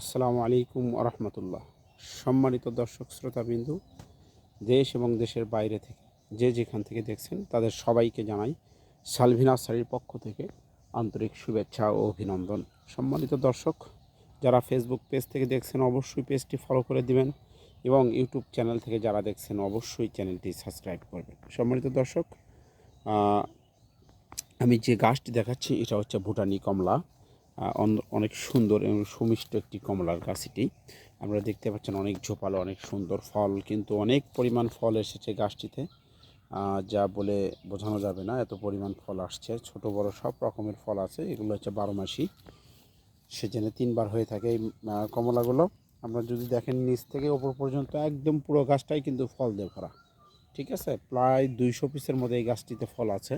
আসসালামু আলাইকুম আরহামতুল্লাহ সম্মানিত দর্শক শ্রোতাবিন্দু, দেশ এবং দেশের বাইরে থেকে যে যেখান থেকে দেখছেন, তাদের সবাইকে জানাই সালভিনা সারির পক্ষ থেকে আন্তরিক শুভেচ্ছা ও অভিনন্দন। সম্মানিত দর্শক, যারা ফেসবুক পেজ থেকে দেখছেন, অবশ্যই পেজটি ফলো করে দিবেন এবং ইউটিউব চ্যানেল থেকে যারা দেখছেন, অবশ্যই চ্যানেলটি সাবস্ক্রাইব করবেন। সম্মানিত দর্শক আমি যে গাছটি দেখাচ্ছি, এটা হচ্ছে ভুটানি কমলা। অনেক সুন্দর এবং সুমিষ্ট একটি কমলার গাছ এটি আপনারা দেখতে পাচ্ছেন অনেক ঝোপালো, অনেক সুন্দর ফল, কিন্তু অনেক পরিমাণ ফল এসেছে গাছটিতে। যা বলে বোঝানো যাবে না, এত পরিমাণ ফল আসছে। ছোট, বড় সব রকমের ফল আছে, এগুলো হচ্ছে বারো মাসি। সিজনে তিনবার হয়ে থাকে এই কমলাগুলো। আমরা যদি দেখেন নিচ থেকে ওপর পর্যন্ত একদম পুরো গাছটাই কিন্তু ফল দিয়ে ভরা ঠিক আছে? প্রায় দুইশো পিসের মধ্যে এই গাছটিতে ফল আছে।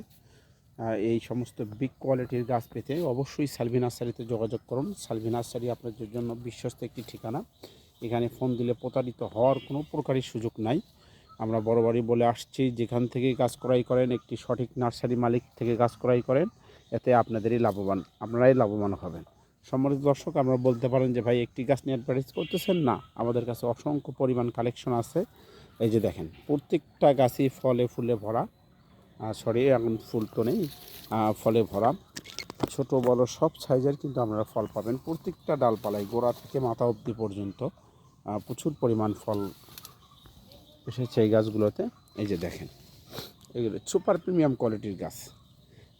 এই সমস্ত বিগ কোয়ালিটির গাছ পেতে অবশ্যই সালভি নার্সারিতে যোগাযোগ করুন। সালভি নার্সারি আপনাদের জন্য বিশ্বস্ত একটি ঠিকানা। এখানে ফোন দিলে প্রতারিত হওয়ার কোনো প্রকারই সুযোগ নাই। আমরা বরাবরই বলে আসছি, যেখান থেকে গাছ ক্রয় করেন, একটি সঠিক নার্সারি মালিক থেকে গাছ ক্রয় করেন, এতে আপনাদেরই লাভবান, আপনারাই লাভবান হবেন। সম্মানিত দর্শক, আমরা বলতে পারেন যে ভাই, একটি গাছ নিয়ে অ্যাডভার্টাইজ করতেছেন? না, আমাদের কাছে অসংখ্য পরিমাণ কালেকশন আছে। এই যে দেখেন, প্রত্যেকটা গাছই ফলে ফুলে ভরা। সরি, এখন ফুল তো নেই ফলে ভরা। ছোট বড় সব সাইজের কিন্তু আপনারা ফল পাবেন। প্রত্যেকটা ডালপালায় গোড়া থেকে মাথা অবধি পর্যন্ত প্রচুর পরিমাণ ফল এসেছে এই গাছগুলোতে। এই যে দেখেন, এগুলো সুপার প্রিমিয়াম কোয়ালিটির গাছ।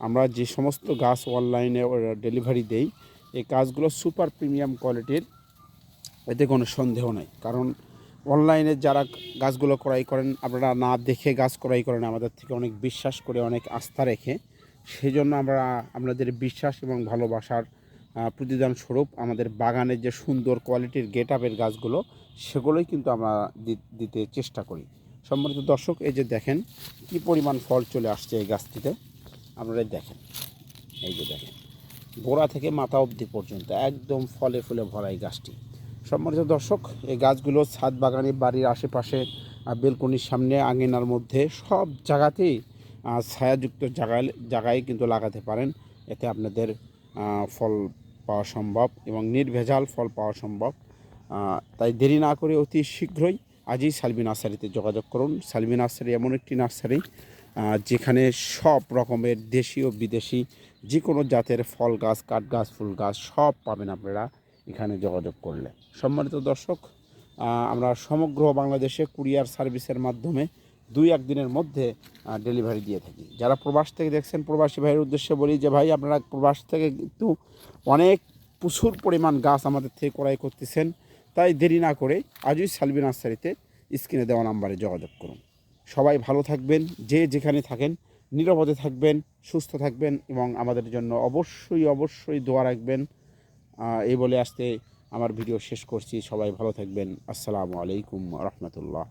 আমরা যে সমস্ত গাছ অনলাইনে ডেলিভারি দেই, এই গাছগুলো সুপার প্রিমিয়াম কোয়ালিটির, এতে কোনো সন্দেহ নেই। কারণ অনলাইনে যারা গাছগুলো ক্রয় করেন, আপনারা না দেখে গাছ ক্রয় করেন, আমাদের থেকে অনেক বিশ্বাস করে, অনেক আস্থা রেখে সেই জন্য আমরা, আপনাদের বিশ্বাস এবং ভালোবাসার প্রতিদান স্বরূপ আমাদের বাগানের যে সুন্দর কোয়ালিটির গেট আপের গাছগুলো, সেগুলোই কিন্তু আমরা দিতে চেষ্টা করি। সম্মানিত দর্শক, এই যে দেখেন, কি পরিমাণ ফল চলে আসছে এই গাছটিতে আপনারা দেখেন। এই যে দেখেন গোড়া থেকে মাথা অবধি পর্যন্ত একদম ফলে ফুলে ভরা এই গাছটি। সম্মানিত দর্শক, এই গাছগুলো ছাদ বাগানে, বাড়ির আশেপাশে বেলকনির সামনে, আঙিনার মধ্যে সব জায়গাতেই ছায়াযুক্ত জায়গায় জায়গায় কিন্তু লাগাতে পারেন। এতে আপনাদের ফল পাওয়া সম্ভব এবং নির্ভেজাল ফল পাওয়া সম্ভব। তাই দেরি না করে অতি শীঘ্রই আজই সালবি নার্সারিতে যোগাযোগ করুন। সালবি নার্সারি এমন একটি নার্সারি যেখানে সব রকমের দেশি ও বিদেশি যে কোনো জাতের ফল গাছ কাঠ গাছ ফুল গাছ সব পাবেন আপনারা। এখানে যোগাযোগ করলে। সম্মানিত দর্শক আমরা সমগ্র বাংলাদেশে কুরিয়ার সার্ভিসের মাধ্যমে দুই একদিনের মধ্যে ডেলিভারি দিয়ে থাকি। যারা প্রবাস থেকে দেখছেন, প্রবাসী ভাইয়ের উদ্দেশ্যে বলি যে, ভাই, আপনারা প্রবাস থেকে কিন্তু অনেক প্রচুর পরিমাণ গাছ আমাদের থেকে ক্রয় করতেছেন। তাই দেরি না করে আজই সালবি নার্সারিতে স্ক্রিনে দেওয়া নাম্বারে যোগাযোগ করুন। সবাই ভালো থাকবেন, যে যেখানে থাকেন, নিরাপদে থাকবেন, সুস্থ থাকবেন এবং আমাদের জন্য অবশ্যই অবশ্যই দোয়া রাখবেন। এই বলে আসতে আমার ভিডিও শেষ করছি। সবাই ভালো থাকবেন। আসসালামু আলাইকুম রহমতুল্লাহ।